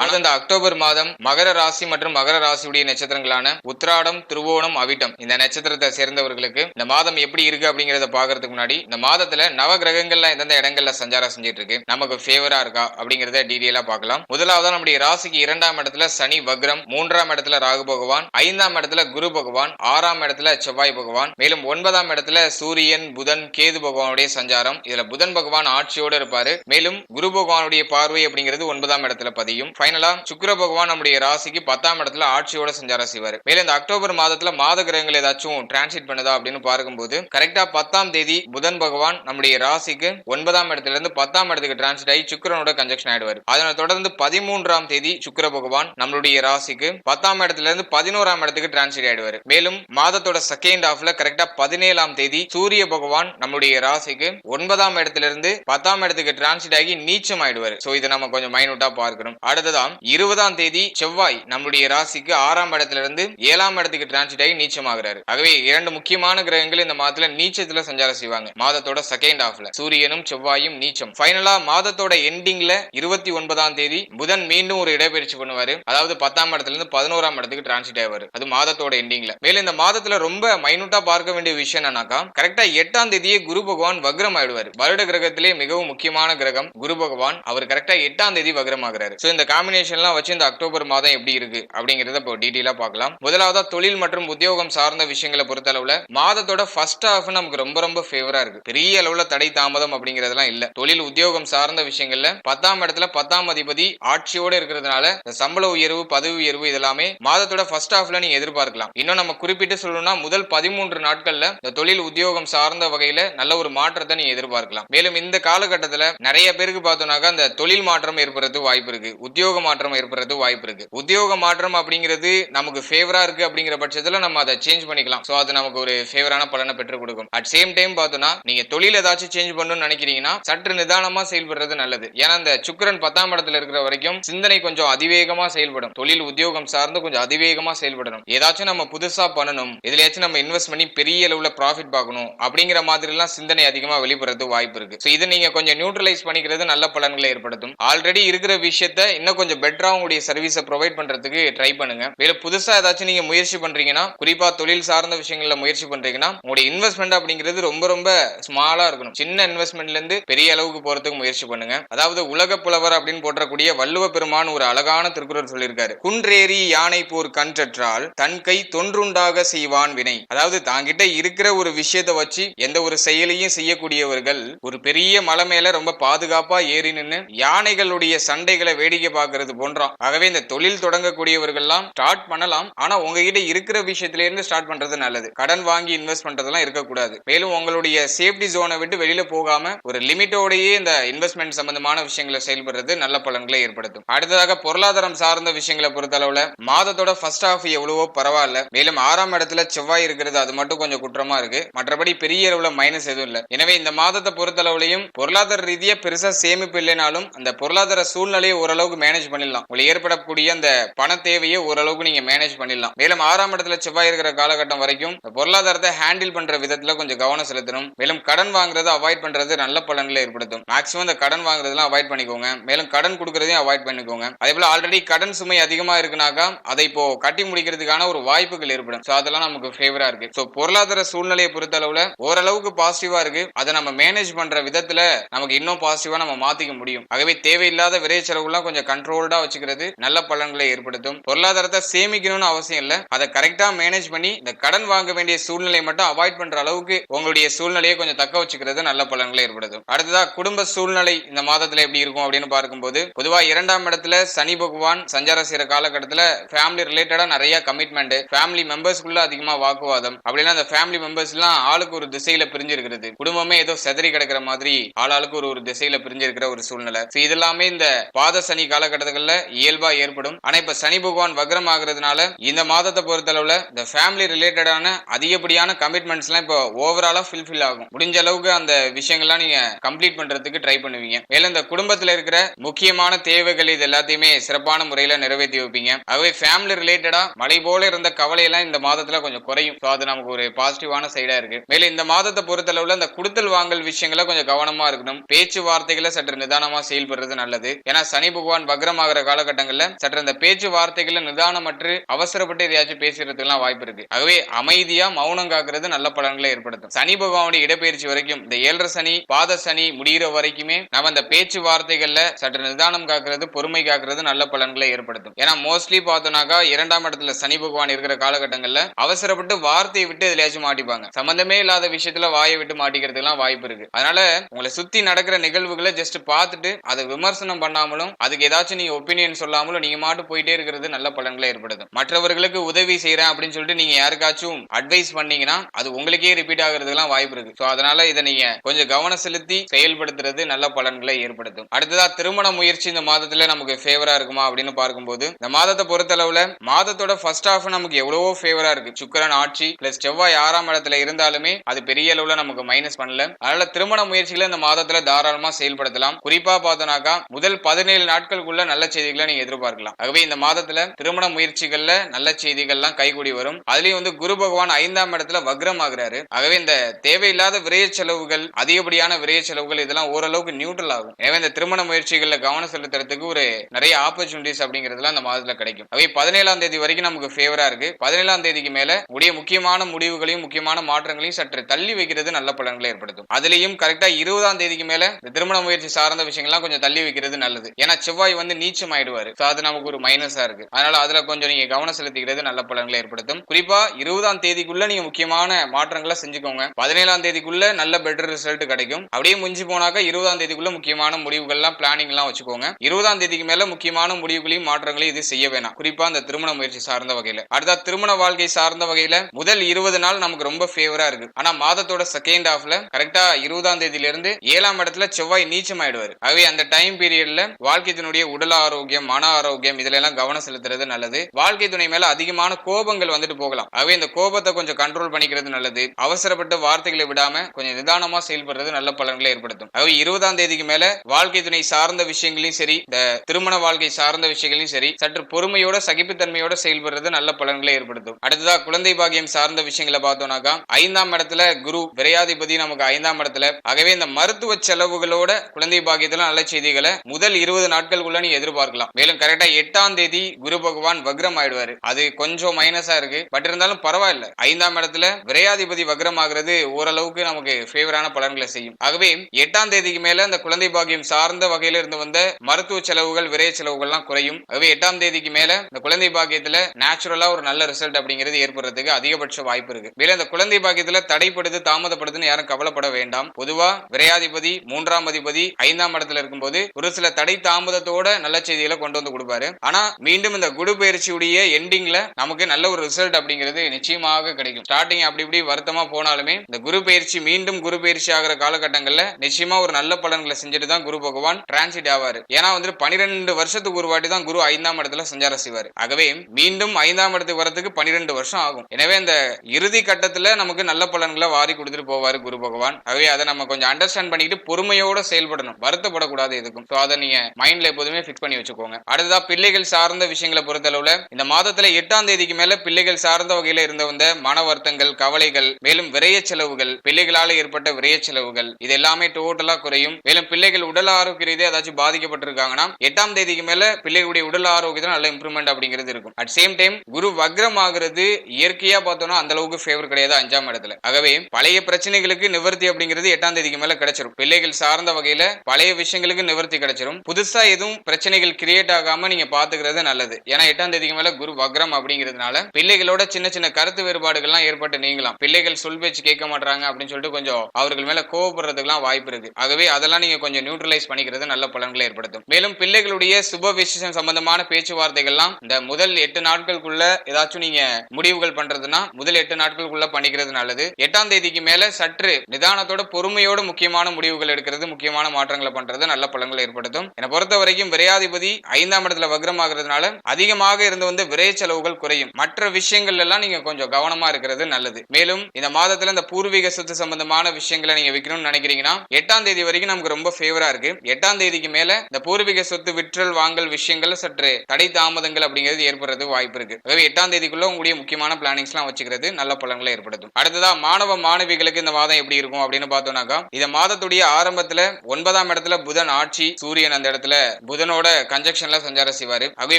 ஆனால் இந்த அக்டோபர் மாதம் மகர ராசி மற்றும் மகர ராசியுடைய நட்சத்திரங்களான உத்ராடம் திருவோணம் அவிட்டம் இந்த நட்சத்திரத்தை சேர்ந்தவர்களுக்கு இந்த மாதம் எப்படி இருக்கு அப்படிங்கறத பாக்குறதுக்கு முன்னாடி இந்த மாதத்துல நவ கிரகங்கள்லாம் எந்தெந்த இடங்கள்ல சஞ்சாரம் செஞ்சுட்டு இருக்கு நமக்கு ஃபேவரா இருக்கா அப்படிங்கறத டீடைலா பார்க்கலாம். முதலாவதா நம்முடைய ராசிக்கு இரண்டாம் இடத்துல சனி வக்ரம் மூன்றாம் இடத்துல ராகு பகவான் ஐந்தாம் இடத்துல குரு பகவான் ஆறாம் இடத்துல செவ்வாய் பகவான் மேலும் ஒன்பதாம் இடத்துல சூரியன் புதன் கேது பகவானுடைய சஞ்சாரம். இதுல புதன் பகவான் ஆட்சியோடு இருப்பாரு. மேலும் குரு பகவானுடைய பார்வை அப்படிங்கிறது ஒன்பதாம் இடத்துல பதியும். ஃபைனலா சுக்கிர பகவான் நம்முடைய ராசிக்கு பத்தாம் இடத்துல ஆட்சியோட சஞ்சாரம் செய்வார். மேலும் இந்த அக்டோபர் மாதத்துல மாத கிரகங்கள் ஏதாச்சும் டிரான்சிட் பண்ணுதா அப்படின்னு பார்க்கும்போது கரெக்டா பத்தாம் தேதி புதன் பகவான் நம்முடைய ராசிக்கு ஒன்பதாம் இடத்துல இருந்து பத்தாம் இடத்துக்கு டிரான்சிட் ஆகி சுக்கரனோட கன்ஜெக்ஷன் ஆயிடுவார். அதனை தொடர்ந்து பதிமூன்றாம் தேதி சுக்கிர பகவான் நம்மளுடைய ராசிக்கு பத்தாம் இடத்துல இருந்து பதினோராம் இடத்துக்கு டிரான்சிட் ஆயிடுவார். மேலும் மாதத்தோட செகண்ட் ஹாஃப்ல கரெக்டா பதினேழாம் தேதி சூரிய பகவான் நம்மளுடைய ராசிக்கு ஒன்பதாம் இடத்துல இருந்து பத்தாம் இடத்துக்கு டிரான்சிட் ஆகி நீச்சம் ஆயிடுவார் சோ இதை நம்ம கொஞ்சம் மைனூட்டா பார்க்கணும். அடுத்தது அடுத்ததான் இருபதாம் தேதி செவ்வாய் நம்முடைய ராசிக்கு ஆறாம் இடத்திலிருந்து ஏழாம் இடத்துக்கு டிரான்சிட் ஆகி நீச்சம் ஆகுறாரு ஆகவே இரண்டு முக்கியமான கிரகங்கள் இந்த மாதத்துல நீச்சத்துல சஞ்சாரம் செய்வாங்க. மாதத்தோட செகண்ட் ஹாஃப்ல சூரியனும் செவ்வாயும் நீச்சம். ஃபைனலா மாதத்தோட எண்டிங்ல இருபத்தி ஒன்பதாம் தேதி புதன் மீண்டும் ஒரு இடப்பெயர்ச்சி பண்ணுவாரு. அதாவது பத்தாம் இடத்துல இருந்து பதினோராம் இடத்துக்கு டிரான்சிட் ஆவாரு. அது மாதத்தோட எண்டிங்ல மேலும் இந்த மாதத்துல ரொம்ப மைனூட்டா பார்க்க வேண்டிய விஷயம் என்னன்னாக்கா கரெக்டா எட்டாம் தேதியே குரு பகவான் வக்ரம் ஆயிடுவாரு வருட கிரகத்திலே மிகவும் முக்கியமான கிரகம் குரு பகவான். அவர் கரெக்டா எட்டாம் தேதி வக்ரம் ஆகுறாரு சோ இந்த காம்பினேஷன்லாம் வச்சு இந்த அக்டோபர் மாதம் எப்படி இருக்கு அப்படிங்கறத இப்போ டீட்டெயிலா பார்க்கலாம். முதலாவதா தொழில் மற்றும் உத்தியோகம் சார்ந்த விஷயங்களை பொறுத்த அளவுல மாதத்தோட ஃபர்ஸ்ட் ஹாஃப் நமக்கு ரொம்ப ரொம்ப ஃபேவரா இருக்கு. பெரிய அளவுல தடை தாமதம் அப்படிங்கறதெல்லாம் இல்ல. தொழில் உத்தியோகம் சார்ந்த விஷயங்கள்ல பத்தாம் இடத்துல பத்தாம் அதிபதி ஆட்சியோட இருக்கிறதுனால இந்த சம்பள உயர்வு பதவி உயர்வு இதெல்லாமே மாதத்தோட ஃபர்ஸ்ட் ஹாஃப்ல நீங்க எதிர்பார்க்கலாம். இன்னும் நம்ம குறிப்பிட்டு சொல்லணும்னா முதல் பதிமூன்று நாட்கள்ல இந்த தொழில் உத்தியோகம் சார்ந்த வகையில நல்ல ஒரு மாற்றத்தை நீங்க எதிர்பார்க்கலாம். மேலும் இந்த காலகட்டத்துல நிறைய பேருக்கு பார்த்தோம்னாக்கா அந்த தொழில் மாற்றம் ஏற்படுறது வாய்ப்பு இருக்கு. உத்தியோக உத்தியோக மாற்றம் ஏற்படுறது வாய்ப்பு இருக்கு. உத்தியோக மாற்றம் அப்படிங்கிறது நமக்கு ஃபேவரா இருக்கு அப்படிங்கிற பட்சத்துல நம்ம அதை சேஞ்ச் பண்ணிக்கலாம். சோ அது நமக்கு ஒரு ஃபேவரான பலனை பெற்றுக் கொடுக்கும். அட் சேம் டைம் பார்த்தோம்னா நீங்க தொழில் ஏதாச்சும் சேஞ்ச் பண்ணணும்னு நினைக்கிறீங்கன்னா சற்று நிதானமா செயல்படுறது நல்லது. ஏன்னா அந்த சுக்கரன் பத்தாம் இடத்துல இருக்கிற வரைக்கும் சிந்தனை கொஞ்சம் அதிவேகமா செயல்படும். தொழில் உத்தியோகம் சார்ந்து கொஞ்சம் அதிவேகமா செயல்படணும். ஏதாச்சும் நம்ம புதுசா பண்ணணும். எதுலயாச்சும் நம்ம இன்வெஸ்ட் பண்ணி பெரிய அளவுல ப்ராஃபிட் பார்க்கணும். அப்படிங்கிற மாதிரி எல்லாம் சிந்தனை அதிகமா வெளிப்படுறது வாய்ப்பு இருக்கு. சோ இதை நீங்க கொஞ்சம் நியூட்ரலைஸ் பண்ணிக்கிறது நல்ல பலன்களை ஏற்படுத்தும். ஆல்ரெடி இருக்கிற விஷயத்த இன்னும் கொஞ்சம் பெட்டரா உங்களுடைய சர்வீஸை ப்ரொவைட் பண்றதுக்கு ட்ரை பண்ணுங்க. வேற புதுசா ஏதாச்சும் நீங்க முயற்சி பண்றீங்கன்னா குறிப்பா தொழில் சார்ந்த விஷயங்கள்ல முயற்சி பண்றீங்கன்னா உங்களுடைய இன்வெஸ்ட்மெண்ட் அப்படிங்கிறது ரொம்ப ரொம்ப ஸ்மாலா இருக்கணும். சின்ன இன்வெஸ்ட்மெண்ட்ல இருந்து பெரிய அளவுக்கு போறதுக்கு முயற்சி பண்ணுங்க. அதாவது உலக புலவர் அப்படின்னு போற்றக்கூடிய வள்ளுவ பெருமான் ஒரு அழகான திருக்குறள் சொல்லியிருக்காரு. குன்றேறி யானை போர் கன்றற்றால் தன் கை தொன்றுண்டாக செய்வான் வினை. அதாவது தாங்கிட்ட இருக்கிற ஒரு விஷயத்தை வச்சு எந்த ஒரு செயலையும் செய்யக்கூடியவர்கள் ஒரு பெரிய மலை மேல ரொம்ப பாதுகாப்பா ஏறி நின்னு யானைகளுடைய சண்டைகளை வேடிக்கை பார்க்க பார்க்கிறது போன்றாம். ஆகவே இந்த தொழில் தொடங்கக்கூடியவர்கள்லாம் ஸ்டார்ட் பண்ணலாம். ஆனா உங்ககிட்ட இருக்கிற விஷயத்துல இருந்து ஸ்டார்ட் பண்றது நல்லது. கடன் வாங்கி இன்வெஸ்ட் பண்றதெல்லாம் இருக்கக்கூடாது. மேலும் உங்களுடைய சேஃப்டி ஜோனை விட்டு வெளியில போகாம ஒரு லிமிட்டோடையே இந்த இன்வெஸ்ட்மெண்ட் சம்பந்தமான விஷயங்களை செயல்படுறது நல்ல பலன்களை ஏற்படுத்தும். அடுத்ததாக பொருளாதாரம் சார்ந்த விஷயங்களை பொறுத்தளவுல மாதத்தோட ஃபர்ஸ்ட் ஹாஃப் எவ்வளவோ பரவாயில்ல. மேலும் ஆறாம் இடத்துல செவ்வாய் இருக்கிறது அது மட்டும் கொஞ்சம் குற்றமா இருக்கு. மற்றபடி பெரிய அளவுல மைனஸ் எதுவும் இல்ல. எனவே இந்த மாதத்தை பொறுத்தளவுலையும் பொருளாதார ரீதியா பெருசா சேமிப்பு இல்லைனாலும் அந்த பொருளாதார சூழ்நிலையை ஓரளவுக்கு மேனேஜ் பண்ணிடலாம். உங்களுக்கு ஏற்படக்கூடிய அந்த பண தேவையை ஓரளவுக்கு நீங்க மேனேஜ் பண்ணிடலாம். மேலும் ஆறாம் இடத்துல செவ்வாய் இருக்கிற காலகட்டம் வரைக்கும் பொருளாதாரத்தை ஹேண்டில் பண்ற விதத்துல கொஞ்சம் கவனம் செலுத்தணும். மேலும் கடன் வாங்குறதை அவாய்ட் பண்றது நல்ல பலன்களை ஏற்படுத்தும். மேக்ஸிமம் இந்த கடன் வாங்குறதெல்லாம் அவாய்ட் பண்ணிக்கோங்க. மேலும் கடன் கொடுக்கறதையும் அவாய்ட் பண்ணிக்கோங்க. அதே போல ஆல்ரெடி கடன் சுமை அதிகமா இருக்குனாக்கா அதை இப்போ கட்டி முடிக்கிறதுக்கான ஒரு வாய்ப்புகள் ஏற்படும். சோ அதெல்லாம் நமக்கு ஃபேவரா இருக்கு. சோ பொருளாதார சூழ்நிலையை பொறுத்த அளவுல ஓரளவுக்கு பாசிட்டிவா இருக்கு. அதை நம்ம மேனேஜ் பண்ற விதத்துல நமக்கு இன்னும் பாசிட்டிவா நம்ம மாத்திக்க முடியும். ஆகவே தேவையில்லாத விரை செலவுலாம் கொஞ்சம் கண்ட்ரோல்டா வச்சுக்கிறது நல்ல பலன்களை ஏற்படுத்தும். பொருளாதாரத்தை சேமிக்கணும்னு அவசியம் இல்ல. அதை கரெக்டா மேனேஜ் பண்ணி இந்த கடன் வாங்க வேண்டிய சூழ்நிலை மட்டும் அவாய்ட் பண்ற அளவுக்கு உங்களுடைய சூழ்நிலையை கொஞ்சம் தக்க வச்சுக்கிறது நல்ல பலன்களை ஏற்படுத்தும். அடுத்ததா குடும்ப சூழ்நிலை இந்த மாதத்துல எப்படி இருக்கும் அப்படின்னு பார்க்கும்போது பொதுவா இரண்டாம் இடத்துல சனி பகவான் சஞ்சாரம் செய்யற காலகட்டத்துல ஃபேமிலி ரிலேட்டடா நிறைய கமிட்மெண்ட் ஃபேமிலி மெம்பர்ஸ்க்குள்ள அதிகமா வாக்குவாதம். அப்படின்னா அந்த ஃபேமிலி மெம்பர்ஸ் எல்லாம் ஆளுக்கு ஒரு திசையில பிரிஞ்சிருக்கிறது. குடும்பமே ஏதோ செதறி கிடக்கிற மாதிரி ஆளாளுக்கு ஒரு ஒரு திசையில பிரிஞ்சு இருக்கிற ஒரு சூழ்நிலை. இதெல்லாமே இந்த பாத சனி காலகட்டம் காலகட்டங்கள்ல இயல்பா ஏற்படும். ஆனா இப்ப சனி பகவான் வக்ரம் ஆகுறதுனால இந்த மாதத்தை பொறுத்தளவுல இந்த ஃபேமிலி ரிலேட்டடான அதிகப்படியான கமிட்மெண்ட்ஸ் எல்லாம் இப்போ ஓவராலா ஃபில்ஃபில் ஆகும். முடிஞ்ச அளவுக்கு அந்த விஷயங்கள்லாம் நீங்க கம்ப்ளீட் பண்றதுக்கு ட்ரை பண்ணுவீங்க. மேலும் இந்த குடும்பத்துல இருக்கிற முக்கியமான தேவைகள் இது எல்லாத்தையுமே சிறப்பான முறையில நிறைவேற்றி வைப்பீங்க. ஆகவே ஃபேமிலி ரிலேட்டடா மலை போல இருந்த கவலையெல்லாம் இந்த மாதத்துல கொஞ்சம் குறையும். ஸோ அது நமக்கு ஒரு பாசிட்டிவான சைடா இருக்கு. மேலும் இந்த மாதத்தை பொறுத்தளவுல இந்த குடுத்தல் வாங்கல் விஷயங்கள கொஞ்சம் கவனமா இருக்கணும். பேச்சுவார்த்தைகளை சற்று நிதானமா செயல்படுறது நல்லது. ஏன்னா சனி பகவான் வக்ரமாகிற காலகட்டங்கள்ல சற்று அந்த பேச்சுவார்த்தைகளை நிதானமற்று அவசரப்பட்டு எதையாச்சும் பேசுறதுக்கெல்லாம் வாய்ப்பு இருக்கு. ஆகவே அமைதியா மௌனம் காக்கிறது நல்ல பலன்களை ஏற்படுத்தும். சனி பகவானுடைய இடப்பெயர்ச்சி வரைக்கும் இந்த ஏழரை சனி பாத சனி முடிகிற வரைக்குமே நம்ம அந்த பேச்சுவார்த்தைகள்ல சற்று நிதானம் காக்கிறது பொறுமை காக்கிறது நல்ல பலன்களை ஏற்படுத்தும். ஏன்னா மோஸ்ட்லி பார்த்தோம்னாக்கா இரண்டாம் இடத்துல சனி பகவான் இருக்கிற காலகட்டங்கள்ல அவசரப்பட்டு வார்த்தையை விட்டு எதுலயாச்சும் மாட்டிப்பாங்க. சம்பந்தமே இல்லாத விஷயத்துல வாயை விட்டு மாட்டிக்கிறதுக்கெல்லாம் வாய்ப்பு இருக்கு. அதனால உங்களை சுத்தி நடக்கிற நிகழ்வுகளை ஜஸ்ட் பார்த்துட்டு அதை விமர்சனம் பண்ணாமலும் அதுக்கு ஏதாச்சும் நீங்க ஒப்பீனியன் சொல்லாமலும் நீங்க மாட்டு போயிட்டே இருக்கிறது நல்ல பலன்களை ஏற்படுது. மற்றவர்களுக்கு உதவி செய்யறேன் அப்படின்னு சொல்லிட்டு நீங்க யாருக்காச்சும் அட்வைஸ் பண்ணீங்கன்னா அது உங்களுக்கே ரிப்பீட் ஆகுறதுக்கெல்லாம் வாய்ப்பு இருக்கு. ஸோ அதனால இதை நீங்க கொஞ்சம் கவனம் செலுத்தி செயல்படுத்துறது நல்ல பலன்களை ஏற்படுத்தும். அடுத்ததா திருமண முயற்சி இந்த மாதத்துல நமக்கு ஃபேவரா இருக்குமா அப்படின்னு பார்க்கும்போது இந்த மாதத்தை பொறுத்தளவுல மாதத்தோட ஃபர்ஸ்ட் ஹாஃப் நமக்கு எவ்வளவோ ஃபேவரா இருக்கு. சுக்கரன் ஆட்சி பிளஸ் செவ்வாய் ஆறாம் இடத்துல இருந்தாலுமே அது பெரிய அளவுல நமக்கு மைனஸ் பண்ணல. அதனால திருமண முயற்சிகளை இந்த மாதத்துல தாராளமா செயல்படுத்தலாம். குறிப்பா பார்த்தோம்னாக்கா முதல் பதினேழு நாட்களுக்குள்ள நல்ல செய்திகளை நீங்க எதிர்பார்க்கலாம். ஆகவே இந்த மாதத்துல திருமண முயற்சிகள்ல நல்ல செய்திகள்லாம் கைகூடி வரும். அதுலயும் வந்து குரு பகவான் ஐந்தாம் இடத்துல வக்ரம் ஆகுறாரு ஆகவே இந்த தேவையில்லாத விரைய செலவுகள் அதிகப்படியான விரைய செலவுகள் இதெல்லாம் ஓரளவுக்கு நியூட்ரல் ஆகும். எனவே இந்த திருமண முயற்சிகள்ல கவனம் செலுத்துறதுக்கு ஒரு நிறைய ஆப்பர்ச்சுனிட்டிஸ் அப்படிங்கிறதுலாம் அந்த மாதத்துல கிடைக்கும். அவை பதினேழாம் தேதி வரைக்கும் நமக்கு ஃபேவரா இருக்கு. பதினேழாம் தேதிக்கு மேல உடைய முக்கியமான முடிவுகளையும் முக்கியமான மாற்றங்களையும் சற்று தள்ளி வைக்கிறது நல்ல பலன்களை ஏற்படுத்தும். அதுலயும் கரெக்டா இருபதாம் தேதிக்கு மேல இந்த திருமண முயற்சி சார்ந்த விஷயங்கள்லாம் கொஞ்சம் தள்ளி வைக்கிறது நல்லது. ஏன்னா செவ்வாய் வந்து நீச்சம் ஆயிடுவாரு So அது நமக்கு ஒரு மைனஸா இருக்கு. அதனால அதுல கொஞ்சம் நீங்க கவனம் செலுத்திக்கிறது நல்ல பலன்களை ஏற்படுத்தும். குறிப்பா இருபதாம் தேதிக்குள்ள நீங்க முக்கியமான மாற்றங்களை செஞ்சுக்கோங்க. பதினேழாம் தேதிக்குள்ள நல்ல பெட்டர் ரிசல்ட் கிடைக்கும். அப்படியே முடிஞ்சு போனாக்கா இருபதாம் தேதிக்குள்ள முக்கியமான முடிவுகள்லாம் பிளானிங் எல்லாம் வச்சுக்கோங்க. இருபதாம் தேதிக்கு மேல முக்கியமான முடிவுகளையும் மாற்றங்களையும் இது செய்ய வேணாம். குறிப்பா அந்த திருமண முயற்சி சார்ந்த வகையில. அடுத்த திருமண வாழ்க்கை சார்ந்த வகையில முதல் இருபது நாள் நமக்கு ரொம்ப ஃபேவரா இருக்கு. ஆனா மாதத்தோட செகண்ட் ஹாஃப்ல கரெக்டா இருபதாம் தேதியில இருந்து ஏழாம் இடத்துல செவ்வாய் நீச்சம் ஆயிடுவாரு ஆகவே அந்த டைம் பீரியட்ல வாழ்க்கை உடல் ஆரோக்கியம் மன ஆரோக்கியம் இதுல எல்லாம் கவனம் செலுத்துறது நல்லது. வாழ்க்கை துணை மேல அதிகமான கோபங்கள் வந்துட்டு போகலாம். ஆகவே இந்த கோபத்தை கொஞ்சம் கண்ட்ரோல் பண்ணிக்கிறது நல்லது. அவசரப்பட்டு வார்த்தைகளை விடாம கொஞ்சம் நிதானமா செயல்படுறது நல்ல பலன்களை ஏற்படுத்தும். ஆகவே இருபதாம் தேதிக்கு மேல வாழ்க்கை துணை சார்ந்த விஷயங்களையும் சரி இந்த திருமண வாழ்க்கை சார்ந்த விஷயங்களையும் சரி சற்று பொறுமையோட சகிப்புத்தன்மையோட செயல்படுறது நல்ல பலன்களை ஏற்படுத்தும். அடுத்ததா குழந்தை பாகியம் சார்ந்த விஷயங்களை பார்த்தோம்னாக்கா ஐந்தாம் இடத்துல குரு விரையாதிபதி நமக்கு ஐந்தாம் இடத்துல. ஆகவே இந்த மருத்துவ செலவுகளோட குழந்தை பாகியத்துல நல்ல செய்திகளை முதல் இருபது நாட்களுக்குள்ள நீங்க எதிர்பார்க்கலாம். மேலும் கரெக்டா எட்டாம் தேதி குரு பகவான் வக்ரம் ஆயிடுவாரு. அது கொஞ்சம் மைனஸா இருக்கு. பட் இருந்தாலும் பரவாயில்ல. ஐந்தாம் இடத்துல விரையாதிபதி வக்ரம் ஆகுறது ஓரளவுக்கு நமக்கு ஃபேவரான பலன்களை செய்யும். ஆகவே எட்டாம் தேதிக்கு மேல அந்த குழந்தை பாக்கியம் சார்ந்த வகையில இருந்து வந்த மருத்துவ செலவுகள் விரைய செலவுகள்லாம் குறையும். ஆகவே எட்டாம் தேதிக்கு மேல இந்த குழந்தை பாக்கியத்துல நேச்சுரலா ஒரு நல்ல ரிசல்ட் அப்படிங்கிறது ஏற்படுறதுக்கு அதிகபட்ச வாய்ப்பு இருக்கு. மேலும் அந்த குழந்தை பாக்கியத்துல தடைப்படுது தாமதப்படுதுன்னு யாரும் கவலைப்பட வேண்டாம். பொதுவா விரையாதிபதி மூன்றாம் அதிபதி ஐந்தாம் இடத்துல இருக்கும்போது ஒரு சில தடை தாமதத்தோட நல்ல செய்திகளை கொண்டு வந்து கொடுப்பாரு. ஆனா மீண்டும் இந்த குரு பயிற்சியுடைய எண்டிங்ல நமக்கு நல்ல ஒரு ரிசல்ட் அப்படிங்கிறது நிச்சயமாக கிடைக்கும். ஸ்டார்டிங் அப்படி இப்படி வருத்தமா போனாலுமே இந்த குரு பயிற்சி மீண்டும் குரு பயிற்சி ஆகிற காலகட்டங்கள்ல நிச்சயமா ஒரு நல்ல பலன்களை செஞ்சுட்டு தான் குரு பகவான் டிரான்சிட் ஆவாரு. ஏன்னா வந்து பனிரெண்டு வருஷத்துக்கு ஒரு வாட்டி தான் குரு ஐந்தாம் இடத்துல சஞ்சாரம் செய்வார். ஆகவே மீண்டும் ஐந்தாம் இடத்துக்கு வரதுக்கு பனிரெண்டு வருஷம் ஆகும். எனவே இந்த இறுதி கட்டத்துல நமக்கு நல்ல பலன்களை வாரி கொடுத்துட்டு போவாரு குரு பகவான். ஆகவே அதை நம்ம கொஞ்சம் அண்டர்ஸ்டாண்ட் பண்ணிட்டு பொறுமையோட செயல்படணும். வருத்தப்படக்கூடாது எதுக்கும். ஸோ அதை நீங்க மைண்ட்ல எப்போதுமே ஃபிட் பண்ணி வச்சுக்கோங்க. அடுத்ததா பிள்ளைகள் சார்ந்த விஷயங்களை பொறுத்தளவுல இந்த மாதத்துல எட்டாம் தேதிக்கு மேல பிள்ளைகள் சார்ந்த வகையில இருந்த வந்த மன வருத்தங்கள் கவலைகள் மேலும் விரைய செலவுகள் பிள்ளைகளால ஏற்பட்ட விரைய செலவுகள் இது எல்லாமே டோட்டலா குறையும். மேலும் பிள்ளைகள் உடல் ஆரோக்கிய ரீதியாக ஏதாச்சும் பாதிக்கப்பட்டிருக்காங்கன்னா எட்டாம் தேதிக்கு மேல பிள்ளைகளுடைய உடல் ஆரோக்கியத்தில் நல்ல இம்ப்ரூவ்மெண்ட் அப்படிங்கிறது இருக்கும். அட் சேம் டைம் குரு வக்ரம் ஆகுறது இயற்கையா பார்த்தோம்னா அந்த அளவுக்கு ஃபேவர் கிடையாது அஞ்சாம் இடத்துல. ஆகவே பழைய பிரச்சனைகளுக்கு நிவர்த்தி அப்படிங்கிறது எட்டாம் தேதிக்கு மேல கிடைச்சிரும். பிள்ளைகள் சார்ந்த வகையில பழைய விஷயங்களுக்கு நிவர்த்தி கிடைச்சிரும். புதுசா எதுவும் பிரச்சனைகள் கிரியேட் ஆகாம நீங்க பாத்துக்கிறது நல்லது. ஏன்னா எட்டாம் தேதிக்கு மேல குரு வக்ரம் அப்படிங்கிறதுனால பிள்ளைகளோட சின்ன சின்ன கருத்து வேறுபாடுகள்லாம் ஏற்பட்டு நீங்களாம் பிள்ளைகள் சொல் பேச்சு கேட்க மாட்டாங்க அப்படின்னு சொல்லிட்டு கொஞ்சம் அவர்கள் மேல கோவப்படுறதுக்குலாம் வாய்ப்பு இருக்கு. ஆகவே அதெல்லாம் நீங்க கொஞ்சம் நியூட்ரலைஸ் பண்ணிக்கிறது நல்ல பலன்களை ஏற்படுத்தும். மேலும் பிள்ளைகளுடைய சுப விசேஷம் சம்பந்தமான பேச்சுவார்த்தைகள்லாம் இந்த முதல் எட்டு நாட்களுக்குள்ள ஏதாச்சும் நீங்க முடிவுகள் பண்றதுன்னா முதல் எட்டு நாட்களுக்குள்ள பண்ணிக்கிறது நல்லது. எட்டாம் தேதிக்கு மேல சற்று நிதானத்தோட பொறுமையோட முக்கியமான முடிவுகள் எடுக்கிறது முக்கியமான மாற்றங்களை பண்றது நல்ல பலன்களை ஏற்படுத்தும். என்னை பொறுத்த வரைக்கும் விரையாதிபதி ஐந்தாம் இடத்துல வக்ரம் ஆகுறதுனால அதிகமாக இருந்து வந்து விரை செலவுகள் குறையும். மற்ற விஷயங்கள் எல்லாம் நீங்க கொஞ்சம் கவனமா இருக்கிறது நல்லது. மேலும் இந்த மாதத்துல இந்த பூர்வீக சொத்து சம்பந்தமான விஷயங்களை நீங்க விற்கணும்னு நினைக்கிறீங்கன்னா எட்டாம் தேதி வரைக்கும் நமக்கு ரொம்ப ஃபேவரா இருக்கு. எட்டாம் தேதிக்கு மேல இந்த பூர்வீக சொத்து விற்றல் வாங்கல் விஷயங்கள் சற்று தடை தாமதங்கள் அப்படிங்கிறது ஏற்படுறது வாய்ப்பு இருக்கு. ஆகவே எட்டாம் தேதிக்குள்ள உங்களுடைய முக்கியமான பிளானிங்ஸ் எல்லாம் வச்சுக்கிறது நல்ல பலன்களை ஏற்படுத்தும். அடுத்ததா மாணவ மாணவிகளுக்கு இந்த மாதம் எப்படி இருக்கும் அப்படின்னு பார்த்தோம்னாக்கா இந்த மாதத்துடைய ஆரம்பத்துல ஒன்பதாம் இடத்துல புதன் ஆட்சி சூரியன் அந்த இடத்துல புதனோட கன்ஜெக்ஷன்ல சஞ்சாரம் செய்வாரு. ஆகவே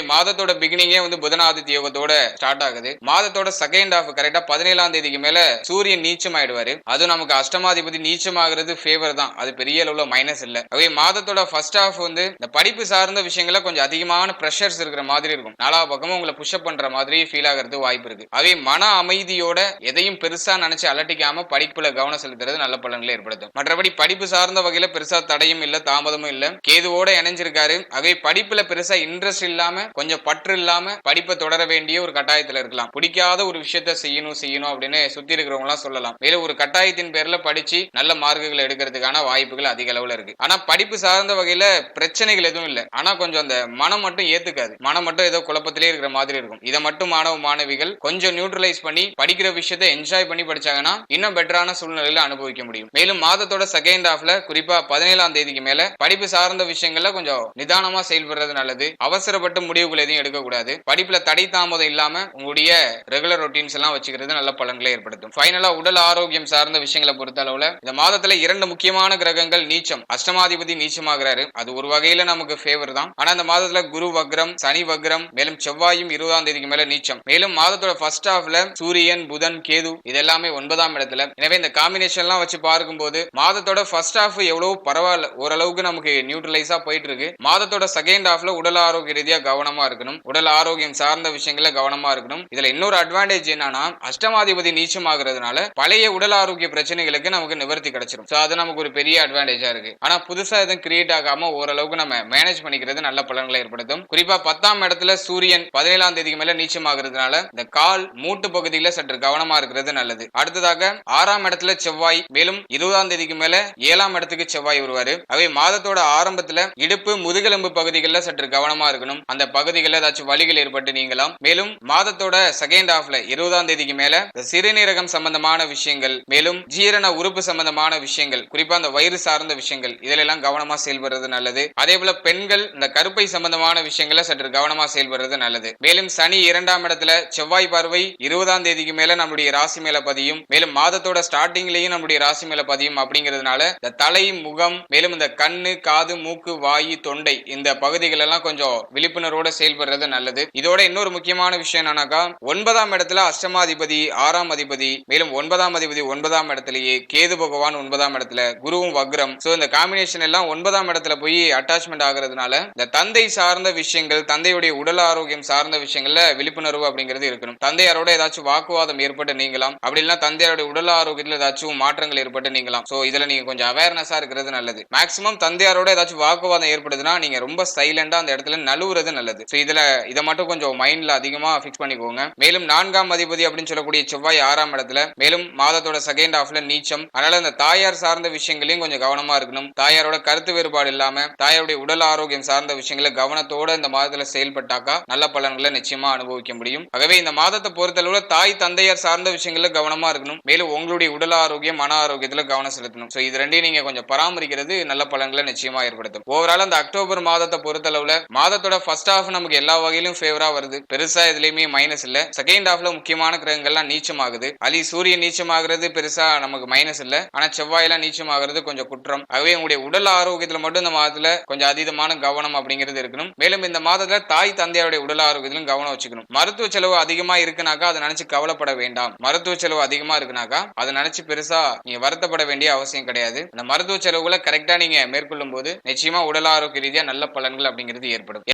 மாதத்தோட பிகினிங்கே வந்து புதனாதித்ய யோகத்தோட ஸ்டார்ட் ஆகுது. மாதத்தோட செகண்ட் ஆஃப் கரெக்டா பதினேழாம் தேதிக்கு மேல சூரியன் நீச்சம் ஆயிடுவாரு அது நமக்கு அஷ்டமாதிபதி நீச்சமாகிறது ஃபேவர் தான். அது பெரிய அளவுல மைனஸ் இல்ல. ஆகவே மாதத்தோட ஃபர்ஸ்ட் ஆஃப் வந்து இந்த படிப்பு சார்ந்த விஷயங்கள கொஞ்சம் அதிகமான ப்ரெஷர்ஸ் இருக்கிற மாதிரி இருக்கும். நாலா பக்கமும் உங்களை புஷ்அப் பண்ற மாதிரி ஃபீல் ஆகிறது வாய்ப்பு இருக்கு. ஆகவே மன அமைதியோட எதையும் பெருசா நினைச்சு அலட்டிக்காம படிப்புல கவனம் செலுத்துறது நல்ல பலன்களை ஏற்படுத்தும். மற்றபடி படிப்பு சார்ந்த வகையில பெருசா தடையும் இல்ல தாமதமும் இல்ல. கேதுவோட இணைஞ்சிருக்காரு. ஆகவே படிப்புல பெருசா இன்ட்ரெஸ்ட் இல்லாம கொஞ்சம் பற்று இல்லாம படிப்பை தொடர வேண்டிய ஒரு கட்டாயத்துல இருக்கலாம். பிடிக்காத ஒரு விஷயத்த செய்யணும் செய்யணும் அப்படின்னு சுத்தி இருக்கிறவங்க எல்லாம் சொல்லலாம். மேலும் ஒரு கட்டாயத்தின் பேர்ல படிச்சு நல்ல மார்க்குகள் எடுக்கிறதுக்கான வாய்ப்புகள் அதிக அளவுல இருக்கு. ஆனா படிப்பு சார்ந்த வகையில பிரச்சனைகள் எதுவும் இல்ல. ஆனா கொஞ்சம் அந்த மனம் மட்டும் ஏத்துக்காது. மனம் மட்டும் ஏதோ குழப்பத்திலே இருக்கிற மாதிரி இருக்கும். இதை மட்டும் மாணவ மாணவிகள் கொஞ்சம் நியூட்ரலைஸ் பண்ணி படிக்கிற விஷயத்த என்ஜாய் பண்ணி படிச்சாங்கன்னா இன்னும் பெட்டரான சூழ்நிலையில அனுபவிக்க முடியும். மேலும் மாதத்தோட செகண்ட் ஹாஃப்ல குறிப்பா பதினேழாம் தேதிக்கு மேல படிப்பு சார்ந்த விஷயங்கள்ல கொஞ்சம் நிதானமா செயல்படுறது நல்லது. அவசரப்பட்டு முடிவுகள் எதையும் எடுக்கக்கூடாது. படிப்புல தடை தாமதம் இல்லாம உங்களுடைய ரெகுலர் ரொட்டீன்ஸ் எல்லாம் வச்சுக்கிறது நல்ல பலன்களை ஏற்படுத்தும். ஃபைனலா உடல் ஆரோக்கியம் சார்ந்த விஷயங்களை பொறுத்த அளவுல இந்த மாதத்துல இரண்டு முக்கியமான கிரகங்கள் நீச்சம். அஷ்டமாதிபதி நீச்சமாகிறாரு. அது ஒரு வகையில நமக்கு ஃபேவர் தான். ஆனா இந்த மாதத்துல குரு வக்ரம் சனி வக்ரம் மேலும் செவ்வாயும் இருபதாம் தேதிக்கு மேல நீச்சம். மேலும் மாதத்தோட ஃபர்ஸ்ட் ஹாஃப்ல சூரியன் புதன் கேது இது எல்லாமே ஒன்பதாம் இடத்துல. எனவே இந்த காம்பினேஷன் எல்லாம் வச்சு பார்க்கும்போது மாதத்தோட ஃபர்ஸ்ட் ஹாஃப் எவ்வளவு பரவாயில்ல. ஓரளவுக்கு நமக்கு நியூட்ரலைஸா போயிட்டு இருக்கு. மாதத்தோட செகண்ட் ஹாஃப்ல உடல் ஆரோக்கிய ரீதியா கவனமா இருக்கணும். உடல் ஆரோக்கியம் சார்ந்த விஷயங்கள கவனமா இருக்கணும். இதுல இன்னொரு அட்வான்டேஜ் என்னன்னா அஷ்டமாதிபதி நீச்சம் ஆகுறதுனால பழைய உடல் ஆரோக்கிய பிரச்சனைகளுக்கு நமக்கு நிவர்த்தி கிடைச்சிடும் சோ அது நமக்கு ஒரு பெரிய அட்வான்டேஜா இருக்கு. ஆனா புதுசா எதுவும் கிரியேட் ஆகாம ஓரளவுக்கு நம்ம மேனேஜ் பண்ணிக்கிறது நல்ல பலன்களை ஏற்படுத்தும். குறிப்பா பத்தாம் இடத்துல சூரியன் பதினேழாம் தேதிக்கு மேல நீச்சம் ஆகுறதுனால இந்த கால் மூட்டு பகுதியில சற்று கவனமா இருக்கிறது நல்லது. அடுத்ததாக ஆறாம் இடத்துல செவ்வாய் மேலும் இருபதாம் தேதிக்கு மேல ஏழாம் இடத்துக்கு செவ்வாய் வருவாரு. அவை மாதத்தோட ஆரம்பத்துல இடுப்பு முதுகெலும்பு பகுதிகளில் சற்று கவனமா இருக்கணும். அந்த பகுதிகளில் ஏதாச்சும் வழிகள் ஏற்பட்டு நீங்களாம் மேலும் மாதத்தோட செகண்ட் ஹாஃப்ல இருபதாம் தேதிக்கு மேல இந்த சிறுநீரகம் சம்பந்தமான விஷயங்கள் மேலும் ஜீரண உறுப்பு சம்பந்தமான விஷயங்கள் குறிப்பா அந்த வயிறு சார்ந்த விஷயங்கள் இதிலெல்லாம் கவனமா செயல்படுறது நல்லது. அதே போல பெண்கள் இந்த கருப்பை சம்பந்தமான விஷயங்களை சற்று கவனமா செயல்படுறது நல்லது. மேலும் சனி இரண்டாம் இடத்துல செவ்வாய் பார்வை இருபதாம் தேதிக்கு மேல நம்முடைய ராசி மேல பதியும். மேலும் மாதத்தோட ஸ்டார்டிங்லயும் நம்முடைய ராசி மேல பதியும் அப்படிங்கிறதுனால இந்த தலை முகம் மேலும் இந்த கண்ணு காது மூக்கு வாயு தொண்டை இந்த பகுதிகள் எல்லாம் கொஞ்சம் விழிப்புணர்வோட செயல்படுறது நல்லது. இதோட இன்னொரு முக்கியமான விஷயம் என்னன்னாக்கா ஒன்பதாம் இடத்துல அஷ்டமாதிபதி ஆறாம் அதிபதி மேலும் ஒன்பதாம் அதிபதி ஒன்பதாம் இடத்திலேயே கேது பகவான் ஒன்பதாம் இடத்துல குருவும் வக்ரம். சோ இந்த காம்பினேஷன் எல்லாம் ஒன்பதாம் இடத்துல போய் அட்டாச்மெண்ட் ஆகுறதுனால இந்த தந்தை சார்ந்த விஷயங்கள் தந்தையுடைய உடல் ஆரோக்கியம் சார்ந்த விஷயங்கள்ல விழிப்புணர்வு அப்படிங்கிறது இருக்கணும். தந்தையாரோட ஏதாச்சும் வாக்குவாதம் ஏற்பட்டு நீங்களாம் அப்படி இல்லைன்னா தந்தையாருடைய உடல் ஆரோக்கியத்துல ஏதாச்சும் மாற்றங்கள் ஏற்பட்டு நீங்களாம் சோ இதுல நீங்க கொஞ்சம் அவேர்னஸா இருக்கிறது நல்லது. மேக்சிமம் தந்தையாரோட ஏதாச்சும் வாக்குவாதம் ஏற்படுதுன்னா நீங்க ரொம்ப சைலண்டா அந்த இடத்துல நழுவுறது நல்லது. ஸோ இதுல இதை மட்டும் கொஞ்சம் மைண்ட்ல அதிகமா ஃபிக்ஸ் பண்ணிக்கோங்க. மேலும் நான்காம் அதிபதி அப்படின்னு சொல்லக்கூடிய செவ்வாய் ஆறாம் இடத்துல மேலும் மாதத்தோட செகண்ட் ஹாஃப்ல நீச்சம். அதனால அந்த தாயார் சார்ந்த விஷயங்களையும் கொஞ்சம் கவனமா இருக்கணும். தாயாரோட கருத்து வேறுபாடு இல்லாம தாயாருடைய உடல் ஆரோக்கியம் சார்ந்த விஷயங்களை கவனத்தோட இந்த மாதத்துல செயல்பட்டாக்கா நல்ல பலன்களை நிச்சயமா அனுபவிக்க முடியும். ஆகவே இந்த மாதத்தை பொறுத்தளவுல தாய் தந்தையார் சார்ந்த விஷயங்கள்ல கவனமா இருக்கணும். மேலும் உங்களுடைய உடல் ஆரோக்கியம் மன ஆரோக்கியத்துல கவனம் செலுத்தணும். ஸோ இது ரெண்டையும் நீங்க கொஞ்சம் பராமரிக்கிறது நல்ல பலன்களை நிச்சயமா ஏற்படுத்தும். ஓவரால் அந்த அக்டோபர் மாதம் மாதத்தை பொறுத்தளவுல மாதத்தோட ஃபர்ஸ்ட் ஹாஃப் நமக்கு எல்லா வகையிலும் ஃபேவரா வருது. பெருசா எதுலயுமே மைனஸ் இல்ல. செகண்ட் ஹாஃப்ல முக்கியமான கிரகங்கள்லாம் நீச்சமாகுது. அலி சூரியன் நீச்சமாகிறது பெருசா நமக்கு மைனஸ் இல்ல. ஆனா செவ்வாயெல்லாம் நீச்சமாகிறது கொஞ்சம் குற்றம். ஆகவே உங்களுடைய உடல் ஆரோக்கியத்துல மட்டும் இந்த மாதத்துல கொஞ்சம் அதீதமான கவனம் அப்படிங்கிறது இருக்கணும். மேலும் இந்த மாதத்துல தாய் தந்தையாருடைய உடல் ஆரோக்கியத்திலும் கவனம் வச்சுக்கணும். மருத்துவ செலவு அதிகமா இருக்குனாக்கா அதை நினைச்சு கவலைப்பட வேண்டாம். மருத்துவ செலவு அதிகமா இருக்குனாக்கா அதை நினைச்சு பெருசா நீங்க வருத்தப்பட வேண்டிய அவசியம் கிடையாது. அந்த மருத்துவ செலவுகளை கரெக்டா நீங்க மேற்கொள்ளும் போது நிச்சயமா உடல் ஆரோக்கிய ரீதியா நல்ல பலன்கள் அப்படிங்கிறது ஏற்படும்.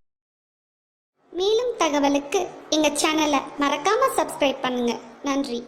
மேலும் தகவலுக்கு எங்கள் சேனலை மறக்காமல் சப்ஸ்கிரைப் பண்ணுங்கள் நன்றி.